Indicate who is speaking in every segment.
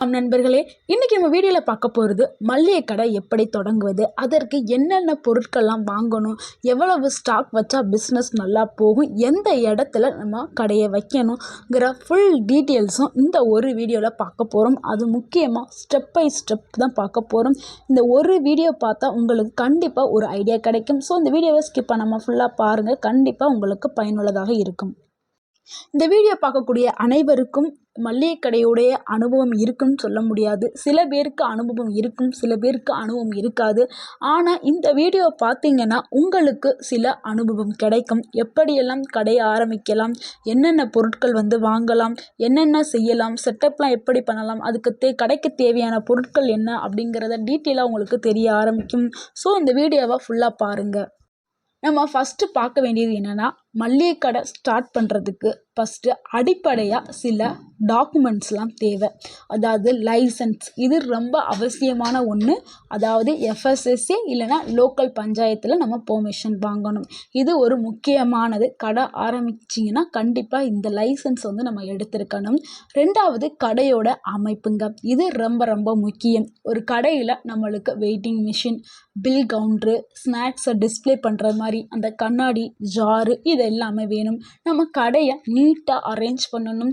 Speaker 1: நண்பர்களே இன்றைக்கி நம்ம வீடியோவில் பார்க்க போகிறது மல்லிகை கடை எப்படி தொடங்குவது அதற்கு என்னென்ன பொருட்கள்லாம் வாங்கணும் எவ்வளவு ஸ்டாக் வச்சா பிஸ்னஸ் நல்லா போகும் எந்த இடத்துல நம்ம கடையை வைக்கணுங்கிற ஃபுல் டீட்டெயில்ஸும் இந்த ஒரு வீடியோவில் பார்க்க போகிறோம் அது முக்கியமாக ஸ்டெப் பை ஸ்டெப் தான் பார்க்க போகிறோம் இந்த ஒரு வீடியோ பார்த்தா உங்களுக்கு கண்டிப்பாக ஒரு ஐடியா கிடைக்கும். ஸோ இந்த வீடியோவை ஸ்கிப் பண்ணாமல் ஃபுல்லாக பாருங்கள் கண்டிப்பாக உங்களுக்கு பயனுள்ளதாக இருக்கும். இந்த வீடியோ பார்க்கக்கூடிய அனைவருக்கும் மளிகை கடையுடைய அனுபவம் இருக்குன்னு சொல்ல முடியாது. சில பேருக்கு அனுபவம் இருக்கும் சில பேருக்கு அனுபவம் இருக்காது. ஆனால் இந்த வீடியோ பார்த்தீங்கன்னா உங்களுக்கு சில அனுபவம் கிடைக்கும். எப்படியெல்லாம் கடையை ஆரம்பிக்கலாம் என்னென்ன பொருட்கள் வந்து வாங்கலாம் என்னென்ன செய்யலாம் செட்டப்லாம் எப்படி பண்ணலாம் அதுக்கு தே கடைக்கு தேவையான பொருட்கள் என்ன அப்படிங்கிறத டீட்டெயிலாக உங்களுக்கு தெரிய ஆரம்பிக்கும். ஸோ இந்த வீடியோவை ஃபுல்லாக பாருங்கள் நம்ம ஃபஸ்ட்டு பார்க்க வேண்டியது என்னென்னா மளிகை கடை ஸ்டார்ட் பண்ணுறதுக்கு ஃபஸ்ட்டு அடிப்படையாக சில டாக்குமெண்ட்ஸ்லாம் தேவை. அதாவது லைசன்ஸ் இது ரொம்ப அவசியமான ஒன்று அதாவது எஃப்எஸ்எஸ்சி இல்லைனா லோக்கல் பஞ்சாயத்தில் நம்ம பெர்மிஷன் வாங்கணும். இது ஒரு முக்கியமானது. கடை ஆரம்பிச்சிங்கன்னா கண்டிப்பாக இந்த லைசன்ஸ் வந்து நம்ம எடுத்திருக்கணும். ரெண்டாவது கடையோட அமைப்புங்க. இது ரொம்ப ரொம்ப முக்கியம். ஒரு கடையில் நம்மளுக்கு வெயிட்டிங் மிஷின் பில் கவுண்ட்ரு ஸ்நாக்ஸை டிஸ்ப்ளே பண்ணுற மாதிரி அந்த கண்ணாடி ஜாரு இது எல்லாமே வேணும். நம்ம கடையை நீட்டாக அரேஞ்ச் பண்ணணும்.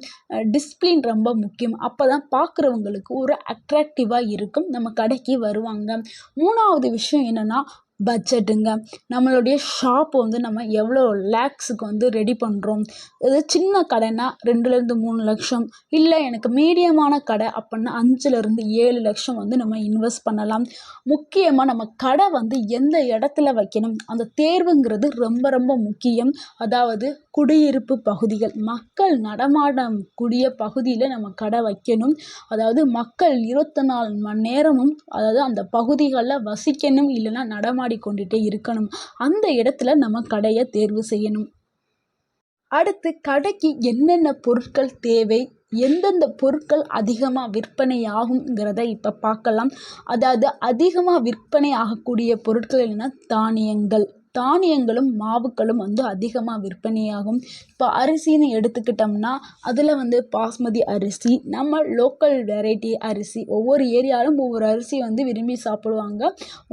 Speaker 1: டிஸ்பிளின் ரொம்ப முக்கியம். அப்போ தான் பார்க்குறவங்களுக்கு ஒரு அட்ராக்டிவாக இருக்கும். நம்ம கடைக்கு வருவாங்க. மூணாவது விஷயம் என்னென்னா பட்ஜெட்டுங்க நம்மளுடைய ஷாப் வந்து நம்ம எவ்வளோ லேக்ஸுக்கு வந்து ரெடி பண்ணுறோம் இது சின்ன கடைன்னா ரெண்டுலேருந்து மூணு லட்சம். இல்லை எனக்கு மீடியமான கடை அப்படின்னா அஞ்சுலேருந்து ஏழு லட்சம் வந்து நம்ம இன்வெஸ்ட் பண்ணலாம். முக்கியமாக நம்ம கடை வந்து எந்த இடத்துல வைக்கணும்? அந்த தேர்வுங்கிறது ரொம்ப ரொம்ப முக்கியம். அதாவது குடியிருப்பு பகுதிகள். மக்கள் நடமாடக்கூடிய பகுதியில் நம்ம கடை வைக்கணும். அதாவது மக்கள் இருபத்தி நாலு மணி நேரமும் அதாவது அந்த பகுதிகளில் வசிக்கணும் இல்லைன்னா நடமாடிக்கொண்டுட்டே இருக்கணும். அந்த இடத்துல நம்ம கடையை தேர்வு செய்யணும். அடுத்து கடைக்கு என்னென்ன பொருட்கள் தேவை எந்தெந்த பொருட்கள் அதிகமாக விற்பனை ஆகுங்கிறத இப்போ பார்க்கலாம். அதாவது அதிகமாக விற்பனை ஆகக்கூடிய பொருட்கள் என்னென்னா தானியங்கள். தானியங்களும் மாவுக்களும் வந்து அதிகமாக விற்பனையாகும். இப்போ அரிசின்னு எடுத்துக்கிட்டோம்னா அதில் வந்து பாஸ்மதி அரிசி நம்ம லோக்கல் வெரைட்டி அரிசி ஒவ்வொரு ஏரியாவிலும் ஒவ்வொரு அரிசி வந்து விரும்பி சாப்பிடுவாங்க.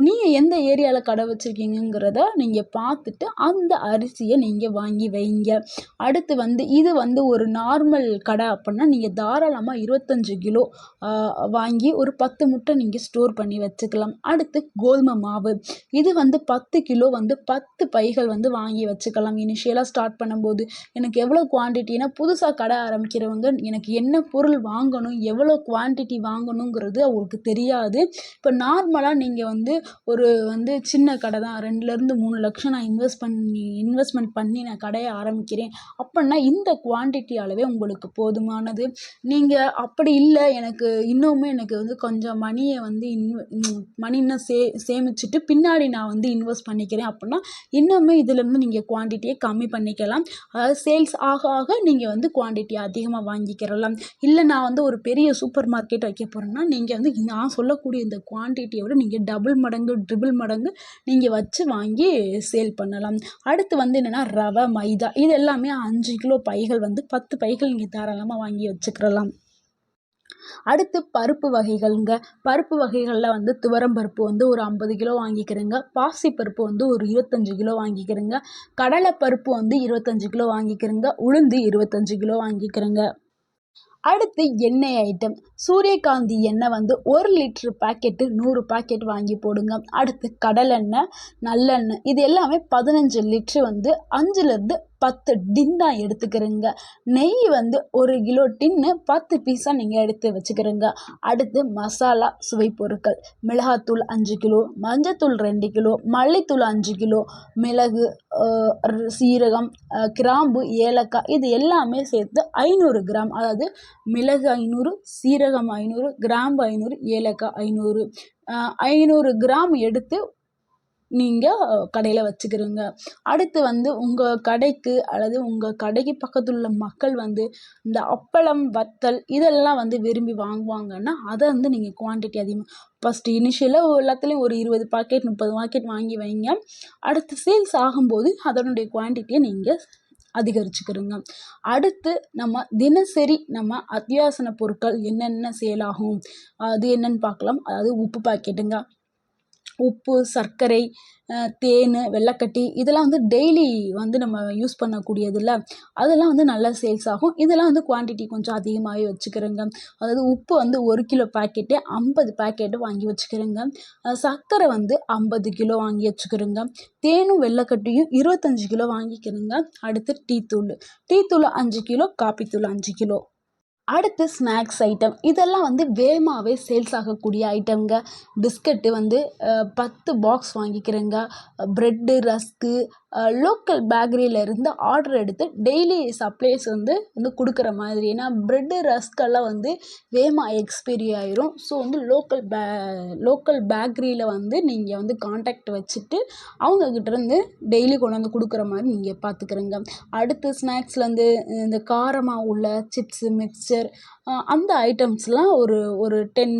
Speaker 1: நீங்கள் எந்த ஏரியாவில் கடை வச்சுருக்கீங்கிறத நீங்கள் பார்த்துட்டு அந்த அரிசியை நீங்கள் வாங்கி வைங்க. அடுத்து வந்து இது வந்து ஒரு நார்மல் கடை அப்படின்னா நீங்கள் தாராளமாக இருபத்தஞ்சு கிலோ வாங்கி ஒரு பத்து முட்டை நீங்கள் ஸ்டோர் பண்ணி வச்சுக்கலாம். அடுத்து கோதுமை மாவு. இது வந்து பத்து கிலோ வந்து பத்து பைகள் வந்து வாங்கி வச்சுக்கலாம். இனிஷியலாக ஸ்டார்ட் பண்ணும்போது எனக்கு எவ்வளோ குவான்டிட்டினா புதுசாக கடை ஆரம்பிக்கிறவங்க எனக்கு என்ன பொருள் வாங்கணும் எவ்வளோ குவான்டிட்டி வாங்கணுங்கிறது அவங்களுக்கு தெரியாது. இப்போ நார்மலாக நீங்கள் வந்து ஒரு வந்து சின்ன கடை தான் ரெண்டுலேருந்து மூணு லட்சம் நான் இன்வெஸ்ட் பண்ணி இன்வெஸ்ட்மெண்ட் பண்ணி நான் கடையை ஆரம்பிக்கிறேன். அப்படின்னா இந்த குவான்டிட்டி அளவே உங்களுக்கு போதுமானது. நீங்கள் அப்படி இல்லை எனக்கு இன்னுமே எனக்கு வந்து கொஞ்சம் மணியை வந்து இன்வெ மணி இன்னும் சே சேமிச்சுட்டு பின்னாடி நான் வந்து இன்வெஸ்ட் பண்ணிக்கிறேன். அப்படின்னா இன்னுமே இதிலேருந்து நீங்கள் குவான்டிட்டியை கம்மி பண்ணிக்கலாம். அதாவது சேல்ஸ் ஆக ஆக நீங்கள் வந்து குவான்டிட்டி அதிகமாக வாங்கிக்கிறலாம். இல்லை நான் வந்து ஒரு பெரிய சூப்பர் மார்க்கெட் வைக்க போகிறேன்னா நீங்கள் வந்து நான் சொல்லக்கூடிய இந்த குவான்டிட்டியை விட நீங்கள் டபுள் மடங்கு ட்ரிபிள் மடங்கு நீங்கள் வச்சு வாங்கி சேல் பண்ணலாம். அடுத்து வந்து என்னென்னா ரவை மைதா இது எல்லாமே அஞ்சு கிலோ பைகள் வந்து பத்து பைகள் நீங்கள் தாராளமாக வாங்கி வச்சுக்கிறலாம். அடுத்து பருப்பு வகைகள்ங்க. பருப்பு வகைகளில் வந்து துவரம் பருப்பு வந்து ஒரு ஐம்பது கிலோ வாங்கிக்கிறேங்க. பாசி பருப்பு வந்து ஒரு இருபத்தஞ்சி கிலோ வாங்கிக்கிறேங்க. கடலை பருப்பு வந்து இருபத்தஞ்சி கிலோ வாங்கிக்கிறேங்க. உளுந்து இருபத்தஞ்சி கிலோ வாங்கிக்கிறேங்க. அடுத்து எண்ணெய் ஐட்டம் சூரியகாந்தி எண்ணெய் வந்து ஒரு லிட்ரு பாக்கெட்டு நூறு பாக்கெட் வாங்கி போடுங்க. அடுத்து கடலெண்ணெய் நல்லெண்ணெய் இது எல்லாமே பதினஞ்சு லிட்ரு வந்து அஞ்சுலேருந்து பத்து டின்னா எடுத்துக்கிறேங்க. நெய் வந்து ஒரு கிலோ டின்னு பத்து பீஸாக நீங்கள் எடுத்து வச்சுக்கிறேங்க. அடுத்து மசாலா சுவை பொருட்கள். மிளகாத்தூள் அஞ்சு கிலோ மஞ்சத்தூள் ரெண்டு கிலோ மல்லித்தூள் அஞ்சு கிலோ மிளகு சீரகம் கிராம்பு ஏலக்காய் இது எல்லாமே சேர்த்து ஐநூறு கிராம். அதாவது மிளகு ஐநூறு சீரகம் ஐநூறு கிராம்பு ஐநூறு ஏலக்காய் ஐநூறு. ஐநூறு கிராம் எடுத்து நீங்கள் கடையில் வச்சுக்கிறீங்க. அடுத்து வந்து உங்கள் கடைக்கு அல்லது உங்கள் கடைக்கு பக்கத்தில் உள்ள மக்கள் வந்து இந்த அப்பளம் வத்தல் இதெல்லாம் வந்து விரும்பி வாங்குவாங்கன்னா அதை வந்து நீங்கள் குவான்டிட்டி அதிகமாக ஃபஸ்ட்டு இனிஷியலாக எல்லாத்துலேயும் ஒரு இருபது பாக்கெட் முப்பது பாக்கெட் வாங்கி வைங்க. அடுத்து சேல்ஸ் ஆகும்போது அதனுடைய குவான்டிட்டியை நீங்கள் அதிகரிச்சுக்கிறோங்க. அடுத்து நம்ம தினசரி நம்ம அத்தியாவசன பொருட்கள் என்னென்ன சேல் ஆகும் அது என்னன்னு பார்க்கலாம். அதாவது உப்பு பாக்கெட்டுங்க உப்பு சர்க்கரை தேன் வெள்ளைக்கட்டி இதெல்லாம் வந்து டெய்லி வந்து நம்ம யூஸ் பண்ணக்கூடியதில்ல. அதெல்லாம் வந்து நல்லா சேல்ஸ் ஆகும். இதெல்லாம் வந்து குவான்டிட்டி கொஞ்சம் அதிகமாகவே வச்சுக்கிறேங்க. அதாவது உப்பு வந்து ஒரு கிலோ பேக்கெட்டு ஐம்பது பாக்கெட்டு வாங்கி வச்சுக்கிறேங்க. சர்க்கரை வந்து ஐம்பது கிலோ வாங்கி வச்சுக்கிறேங்க. தேனும் வெள்ளைக்கட்டியும் இருபத்தஞ்சி கிலோ வாங்கிக்கிறேங்க. அடுத்து டீ தூள் டீ தூள் அஞ்சு கிலோ காப்பி தூள் அஞ்சு கிலோ. அடுத்து ஸ்நாக்ஸ் ஐட்டம். இதெல்லாம் வந்து வேகமாகவே சேல்ஸ் ஆகக்கூடிய ஐட்டம்ங்க. பிஸ்கட்டு வந்து பத்து பாக்ஸ் வாங்கிக்கிறேங்க. ப்ரெட்டு ரஸ்க்கு லோக்கல் பேக்கரியிலேருந்து ஆர்டர் எடுத்து டெய்லி சப்ளைஸ் வந்து வந்து கொடுக்குற மாதிரி. ஏன்னா ப்ரெட்டு ரஸ்க்கெல்லாம் வந்து வேகமாக எக்ஸ்பைரி ஆயிரும். ஸோ வந்து லோக்கல் பே லோக்கல் பேக்கரியில் வந்து நீங்கள் வந்து காண்டாக்ட் வச்சுட்டு அவங்கக்கிட்டேருந்து டெய்லி கொண்டு வந்து கொடுக்குற மாதிரி நீங்கள் பார்த்துக்கிறங்க அடுத்து ஸ்நாக்ஸில் வந்து இந்த காரமாக உள்ள சிப்ஸு மிக்சர் அந்த ஐட்டம்ஸ்லாம் ஒரு ஒரு டென்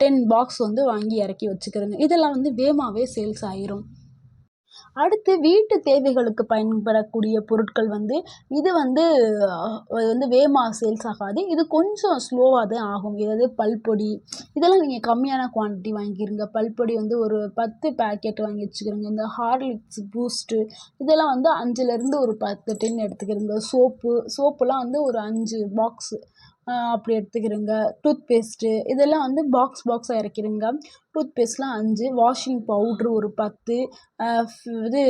Speaker 1: டென் பாக்ஸ் வந்து வாங்கி இறக்கி வச்சுக்கிறேங்க. இதெல்லாம் வந்து வேகமாகவே சேல்ஸ் ஆயிரும். அடுத்து வீட்டு தேவைகளுக்கு பயன்படக்கூடிய பொருட்கள் வந்து இது வந்து வந்து வேகமாக சேல்ஸ் ஆகாது. இது கொஞ்சம் ஸ்லோவாக தான் ஆகும். ஏதாவது பல்பொடி இதெல்லாம் நீங்கள் கம்மியான குவான்டிட்டி வாங்கிக்கிறங்க பல்பொடி வந்து ஒரு பத்து பேக்கெட் வாங்கி வச்சுக்கிறோங்க. இந்த ஹார்லிக்ஸ் பூஸ்ட்டு இதெல்லாம் வந்து அஞ்சுலேருந்து ஒரு பத்து டென் எடுத்துக்கிறோங்க. சோப்பு சோப்புலாம் வந்து ஒரு அஞ்சு பாக்ஸு அப்படி எடுத்துக்கிறேங்க. டூத் பேஸ்ட்டு இதெல்லாம் வந்து பாக்ஸ் பாக்ஸாக இறக்கிருங்க டூத் பேஸ்ட்லாம் அஞ்சு வாஷிங் பவுட்ரு ஒரு பத்து இது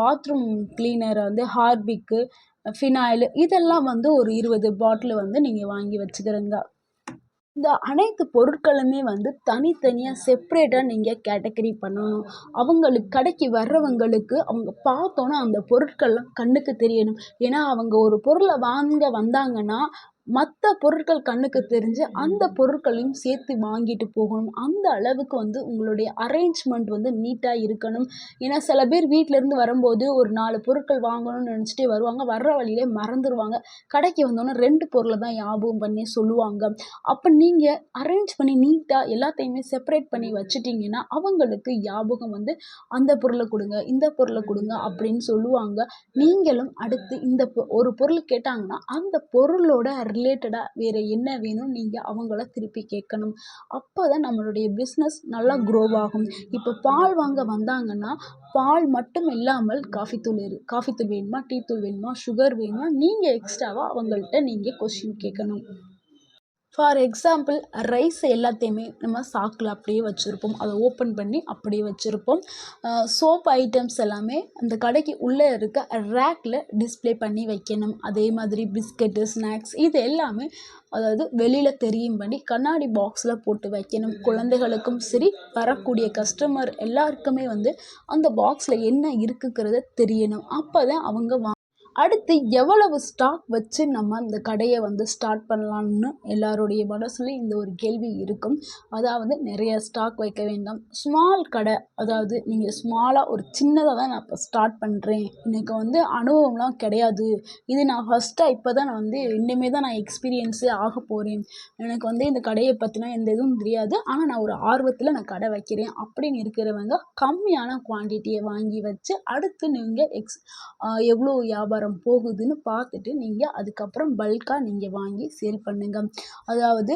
Speaker 1: பாத்ரூம் கிளீனர் வந்து ஹார்பிக்கு ஃபினாயிலு இதெல்லாம் வந்து ஒரு இருபது பாட்டிலு வந்து நீங்கள் வாங்கி வச்சுக்கிறோங்க. இந்த அனைத்து பொருட்களுமே வந்து தனித்தனியாக செப்ரேட்டாக நீங்கள் கேட்டகரி பண்ணணும். அவங்களுக்கு கடைக்கு வர்றவங்களுக்கு அவங்க பார்த்தோன்னா அந்த பொருட்கள்லாம் கண்ணுக்கு தெரியணும். ஏன்னா அவங்க ஒரு பொருளை வாங்க வந்தாங்கன்னா மற்ற பொருட்கள் கண்ணுக்கு தெரிஞ்சு அந்த பொருட்களையும் சேர்த்து வாங்கிட்டு போகணும். அந்த அளவுக்கு வந்து உங்களுடைய அரேஞ்ச்மெண்ட் வந்து நீட்டாக இருக்கணும். ஏன்னா சில பேர் வீட்டிலேருந்து வரும்போது ஒரு நாலு பொருட்கள் வாங்கணும்னு நினச்சிட்டே வருவாங்க. வர்ற வழியிலே மறந்துடுவாங்க கடைக்கு வந்தோன்னே ரெண்டு பொருளை தான் ஞாபகம் பண்ணி சொல்லுவாங்க. அப்போ நீங்கள் அரேஞ்ச் பண்ணி நீட்டாக எல்லாத்தையுமே செப்பரேட் பண்ணி வச்சுட்டிங்கன்னா அவங்களுக்கு ஞாபகம் வந்து அந்த பொருளை கொடுங்க இந்த பொருளை கொடுங்க அப்படின்னு சொல்லுவாங்க. நீங்களும் அடுத்து இந்த ஒரு பொருள் கேட்டாங்கன்னா அந்த பொருளோட ரிலேட்டடாக வேறு என்ன வேணும் நீங்கள் அவங்கள திருப்பி கேட்கணும். அப்போ தான் நம்மளுடைய பிஸ்னஸ் நல்லா க்ரோ ஆகும். இப்போ பால் வாங்க வந்தாங்கன்னா பால் மட்டும் இல்லாமல் காஃபித்தூள் இரு காஃபி தூள் வேணுமா? டீ தூள் வேணுமா? சுகர் வேணுமா? நீங்கள் எக்ஸ்ட்ராவாக அவங்கள்ட்ட நீங்கள் கொஸ்டின் கேட்கணும். ஃபார் எக்ஸாம்பிள் ரைஸ் எல்லாத்தையுமே நம்ம சாக்கில் அப்படியே வச்சுருப்போம். அதை ஓப்பன் பண்ணி அப்படியே வச்சுருப்போம். சோப் ஐட்டம்ஸ் எல்லாமே அந்த கடைக்கு உள்ளே இருக்க ரேக்கில் டிஸ்பிளே பண்ணி வைக்கணும். அதே மாதிரி பிஸ்கட்டு ஸ்நாக்ஸ் இது எல்லாமே அதாவது வெளியில் தெரியும்படி கண்ணாடி பாக்ஸில் போட்டு வைக்கணும். குழந்தைகளுக்கும் சரி வரக்கூடிய கஸ்டமர் எல்லாருக்குமே வந்து அந்த பாக்ஸில் என்ன இருக்குங்கிறத தெரியணும். அப்போ தான் அவங்க வா அடுத்து எவ்வளவு ஸ்டாக் வச்சு நம்ம அந்த கடையை வந்து ஸ்டார்ட் பண்ணலான்னு எல்லாருடைய மனசுலையும் இந்த ஒரு கேள்வி இருக்கும். அதாவது நிறைய ஸ்டாக் வைக்க வேண்டாம். ஸ்மால் கடை அதாவது நீங்கள் ஸ்மாலாக ஒரு சின்னதாக தான் நான் இப்போ ஸ்டார்ட் பண்ணுறேன் எனக்கு வந்து அனுபவம்லாம் கிடையாது. இது நான் ஃபஸ்ட்டாக இப்போ தான் நான் வந்து இன்னுமே தான் நான் எக்ஸ்பீரியன்ஸே ஆக போகிறேன் எனக்கு வந்து இந்த கடையை பற்றினா எந்த இதுவும் தெரியாது. ஆனால் நான் ஒரு ஆர்வத்தில் நான் கடை வைக்கிறேன். அப்படின்னு இருக்கிறவங்க கம்மியான குவான்டிட்டியை வாங்கி வச்சு அடுத்து நீங்கள் எக்ஸ் எவ்வளோ வியாபாரம் வியாபாரம் போகுதுன்னு பார்த்துட்டு நீங்கள் அதுக்கப்புறம் பல்காக நீங்கள் வாங்கி சேல் பண்ணுங்கள் அதாவது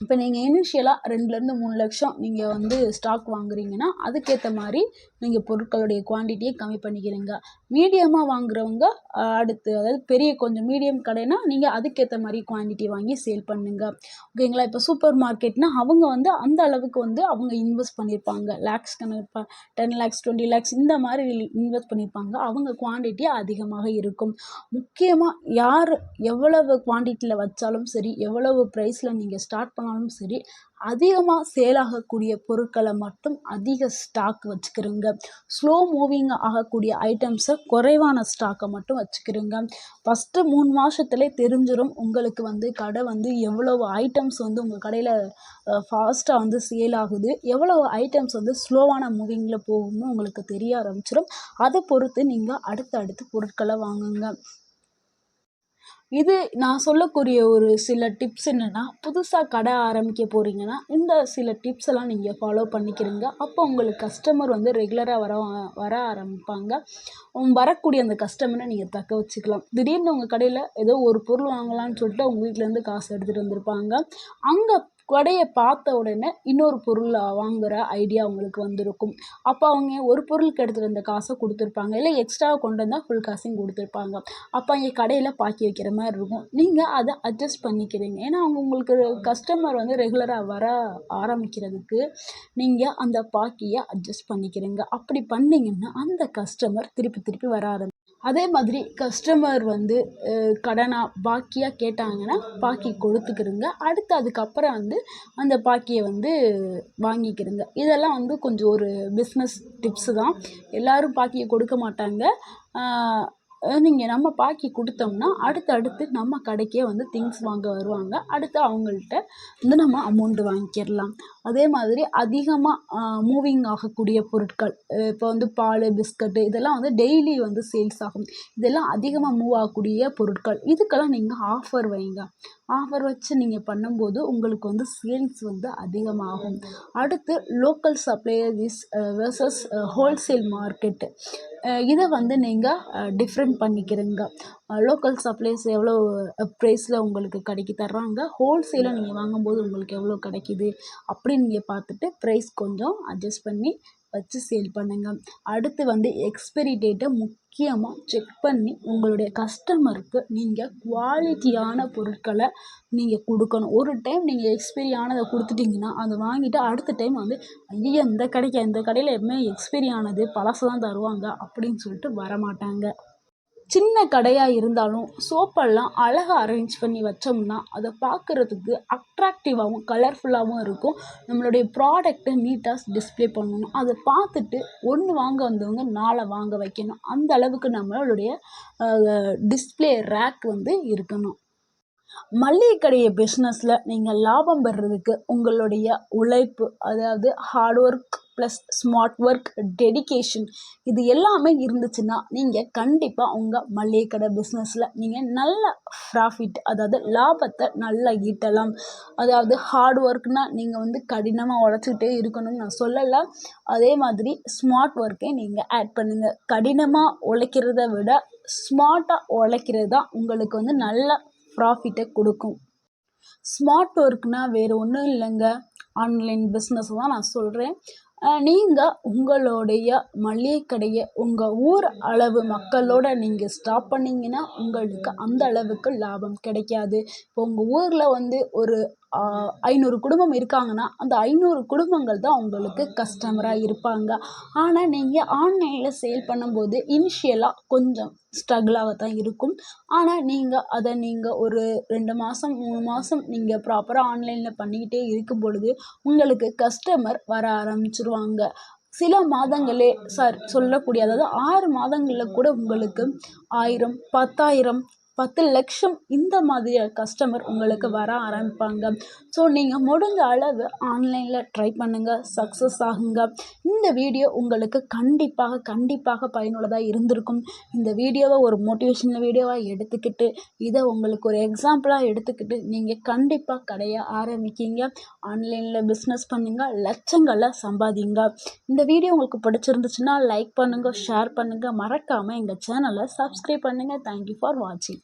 Speaker 1: இப்போ நீங்கள் இனிஷியலாக ரெண்டுலேருந்து மூணு லட்சம் நீங்கள் வந்து ஸ்டாக் வாங்குறீங்கன்னா அதுக்கேற்ற மாதிரி நீங்கள் பொருட்களுடைய குவான்டிட்டியை கம்மி பண்ணிக்கிறீங்க. மீடியமாக வாங்குறவங்க அடுத்து அதாவது பெரிய கொஞ்சம் மீடியம் கடைனா நீங்கள் அதுக்கேற்ற மாதிரி குவான்டிட்டி வாங்கி சேல் பண்ணுங்க. ஓகேங்களா இப்போ சூப்பர் மார்க்கெட்னால் அவங்க வந்து அந்த அளவுக்கு வந்து அவங்க இன்வெஸ்ட் பண்ணியிருப்பாங்க லேக்ஸ் கணக்கு டென் லேக்ஸ் டுவெண்ட்டி லேக்ஸ் இந்த மாதிரி இன்வெஸ்ட் பண்ணியிருப்பாங்க அவங்க குவான்டிட்டி அதிகமாக இருக்கும். முக்கியமாக யார் எவ்வளவு குவான்டிட்டியில் வச்சாலும் சரி எவ்வளவு ப்ரைஸில் நீங்கள் ஸ்டார்ட் பண்ணாலும் சரி அதிகமாக சேல் ஆகக்கூடிய பொருட்களை மட்டும் அதிக ஸ்டாக் வச்சுக்கிறோங்க. ஸ்லோ மூவிங் ஆகக்கூடிய ஐட்டம்ஸை குறைவான ஸ்டாக்கை மட்டும் வச்சுக்கிறோங்க. ஃபஸ்ட்டு மூணு மாதத்துலே தெரிஞ்சிடும் உங்களுக்கு வந்து கடை வந்து எவ்வளவு ஐட்டம்ஸ் வந்து உங்கள் கடையில் ஃபாஸ்ட்டாக வந்து சேல் ஆகுது. எவ்வளவு ஐட்டம்ஸ் வந்து ஸ்லோவான மூவிங்கில் போகும்னு உங்களுக்கு தெரிய ஆரம்பிச்சிடும் அதை பொறுத்து நீங்கள் அடுத்து அடுத்து பொருட்களை வாங்குங்க. இது நான் சொல்லக்கூடிய ஒரு சில டிப்ஸ் என்னென்னா புதுசாக கடை ஆரம்பிக்க போகிறீங்கன்னா இந்த சில டிப்ஸ் எல்லாம் நீங்கள் ஃபாலோ பண்ணிக்கிறீங்க. அப்போ உங்களுக்கு கஸ்டமர் வந்து ரெகுலராக வர வர ஆரம்பிப்பாங்க. வரக்கூடிய அந்த கஸ்டமரை நீங்கள் தக்க வச்சுக்கலாம். திடீர்னு உங்கள் கடையில் ஏதோ ஒரு பொருள் வாங்கலாம்னு சொல்லிட்டு அவங்க வீட்டிலேருந்து காசு எடுத்துகிட்டு வந்திருப்பாங்க. அங்கே கடையை பார்த்த உடனே இன்னொரு பொருள் வாங்குகிற ஐடியா அவங்களுக்கு வந்திருக்கும். அப்போ அவங்க ஒரு பொருளுக்கு எடுத்துகிட்டு வந்த காசை கொடுத்துருப்பாங்க. இல்லை எக்ஸ்ட்ரா கொண்டு வந்தால் ஃபுல் காசையும் கொடுத்துருப்பாங்க. அப்போ அவங்க கடையில் பாக்கி வைக்கிற மாதிரி இருக்கும். நீங்கள் அதை அட்ஜஸ்ட் பண்ணிக்கிறீங்க. ஏன்னா அவங்க உங்களுக்கு கஸ்டமர் வந்து ரெகுலராக வர ஆரம்பிக்கிறதுக்கு நீங்கள் அந்த பாக்கியை அட்ஜஸ்ட் பண்ணிக்கிறீங்க. அப்படி பண்ணிங்கன்னா அந்த கஸ்டமர் திருப்பி திருப்பி வர ஆரம்பி அதே மாதிரி கஸ்டமர் வந்து கடனாக பாக்கியாக கேட்டாங்கன்னா பாக்கி கொடுத்துக்கிருங்க. அடுத்து அதுக்கப்புறம் வந்து அந்த பாக்கியை வந்து வாங்கிக்கிருங்க. இதெல்லாம் வந்து கொஞ்சம் ஒரு பிஸ்னஸ் டிப்ஸு தான். எல்லோரும் பாக்கியை கொடுக்க மாட்டாங்க. நீங்கள் நம்ம பாக்கி கொடுத்தோம்னா அடுத்து அடுத்து நம்ம கடைக்கே வந்து திங்ஸ் வாங்க வருவாங்க. அடுத்து அவங்கள்ட்ட வந்து நம்ம அமௌண்ட்டு வாங்கிக்கிடலாம். அதே மாதிரி அதிகமாக மூவிங் ஆகக்கூடிய பொருட்கள் இப்போ வந்து பால் பிஸ்கட்டு இதெல்லாம் வந்து டெய்லி வந்து சேல்ஸ் ஆகும். இதெல்லாம் அதிகமாக மூவ் ஆகக்கூடிய பொருட்கள். இதுக்கெல்லாம் நீங்கள் ஆஃபர் வைங்க. ஆஃபர் வச்சு நீங்கள் பண்ணும்போது உங்களுக்கு வந்து சேல்ஸ் வந்து அதிகமாகும். அடுத்து local suppliers versus wholesale market இதை வந்து நீங்கள் டிஃப்ரெண்ட் பண்ணிக்கிறீங்க. லோக்கல் சப்ளைஸ் எவ்வளோ ப்ரைஸில் உங்களுக்கு கிடைக்கி தர்றாங்க? ஹோல்சேலாக நீங்கள் வாங்கும்போது உங்களுக்கு எவ்வளோ கிடைக்கிது? அப்படின்னு நீங்கள் பார்த்துட்டு ப்ரைஸ் கொஞ்சம் அட்ஜஸ்ட் பண்ணி வச்சு சேல் பண்ணுங்கள் அடுத்து வந்து எக்ஸ்பைரி டேட்டை முக்கியமாக செக் பண்ணி உங்களுடைய கஸ்டமருக்கு நீங்கள் குவாலிட்டியான பொருட்களை நீங்கள் கொடுக்கணும். ஒரு டைம் நீங்கள் எக்ஸ்பைரி ஆனதை கொடுத்துட்டிங்கன்னா அதை வாங்கிட்டு அடுத்த டைம் வந்து ஐயோ இந்த கடைக்கு இந்த கடையில் எப்பவுமே எக்ஸ்பைரி ஆனது பழசு தான் தருவாங்க அப்படின்னு சொல்லிட்டு வரமாட்டாங்க. சின்ன கடையாக இருந்தாலும் சோப்பெல்லாம் அழகாக அரேஞ்ச் பண்ணி வச்சோம்னா அதை பார்க்குறதுக்கு அட்ராக்டிவாகவும் கலர்ஃபுல்லாகவும் இருக்கும். நம்மளுடைய ப்ராடக்ட்டை நீட்டாக டிஸ்ப்ளே பண்ணணும். அதை பார்த்துட்டு ஒன்று வாங்க வந்தவங்க நாளை வாங்க வைக்கணும். அந்த அளவுக்கு நம்மளுடைய டிஸ்ப்ளே ரேக் வந்து இருக்கணும். மளிகை கடையை பிஸ்னஸில் நீங்கள் லாபம் பெறுறதுக்கு உங்களுடைய உழைப்பு அதாவது hard work plus smart work dedication இது எல்லாமே இருந்துச்சுன்னா நீங்கள் கண்டிப்பாக உங்கள் மளிகை கடை பிஸ்னஸில் நீங்கள் நல்ல ப்ராஃபிட் அதாவது லாபத்தை நல்லா ஈட்டலாம். அதாவது ஹார்ட் ஒர்க்னால் நீங்கள் வந்து கடினமாக உழைச்சிக்கிட்டே இருக்கணும்னு நான் சொல்லலை. அதே மாதிரி ஸ்மார்ட் ஒர்க்கை நீங்கள் ஆட் பண்ணுங்கள் கடினமாக உழைக்கிறத விட ஸ்மார்ட்டாக உழைக்கிறது தான் உங்களுக்கு வந்து நல்ல ப்ராஃபிட்டை கொடுக்கும். ஸ்மார்ட் ஒர்க்னால் வேறு ஒன்றும் இல்லைங்க. ஆன்லைன் பிஸ்னஸ் தான் நான் சொல்கிறேன் நீங்கள் உங்களுடைய மளிகை கடையை உங்கள் ஊர் அளவு மக்களோட நீங்கள் ஸ்டாப் பண்ணிங்கன்னா உங்களுக்கு அந்த அளவுக்கு லாபம் கிடைக்காது. இப்போ உங்கள் ஊரில் வந்து ஒரு ஐநூறு குடும்பம் இருக்காங்கன்னா அந்த ஐநூறு குடும்பங்கள் தான் உங்களுக்கு கஸ்டமராக இருப்பாங்க. ஆனால் நீங்கள் ஆன்லைனில் சேல் பண்ணும்போது இனிஷியலாக கொஞ்சம் ஸ்ட்ரகிளாக தான் இருக்கும். ஆனால் நீங்கள் அதை நீங்கள் ஒரு ரெண்டு மாதம் மூணு மாதம் நீங்கள் ப்ராப்பராக ஆன்லைனில் பண்ணிக்கிட்டே இருக்கும் பொழுது உங்களுக்கு கஸ்டமர் வர ஆரம்பிச்சிருவாங்க. சில மாதங்களே சார் சொல்லக்கூடிய அதாவது ஆறு மாதங்களில் கூட உங்களுக்கு ஆயிரம் பத்தாயிரம் பத்து லட்சம் இந்த மாதிரி கஸ்டமர் உங்களுக்கு வர ஆரம்பிப்பாங்க. ஸோ நீங்கள் முடிஞ்ச அளவு ஆன்லைனில் ட்ரை பண்ணுங்கள் சக்ஸஸ் ஆகுங்க. இந்த வீடியோ உங்களுக்கு கண்டிப்பாக கண்டிப்பாக பயனுள்ளதாக இருந்திருக்கும். இந்த வீடியோவை ஒரு மோட்டிவேஷனல் வீடியோவாக எடுத்துக்கிட்டு இதை உங்களுக்கு ஒரு எக்ஸாம்பிளாக எடுத்துக்கிட்டு நீங்கள் கண்டிப்பாக கடையை ஆரம்பிக்கிங்க. ஆன்லைனில் பிஸ்னஸ் பண்ணுங்கள் லட்சங்களை சம்பாதிங்க. இந்த வீடியோ உங்களுக்கு பிடிச்சிருந்துச்சுன்னா லைக் பண்ணுங்கள் ஷேர் பண்ணுங்கள் மறக்காமல் எங்கள் சேனலை சப்ஸ்கிரைப் பண்ணுங்கள் தேங்க்யூ ஃபார் வாட்சிங்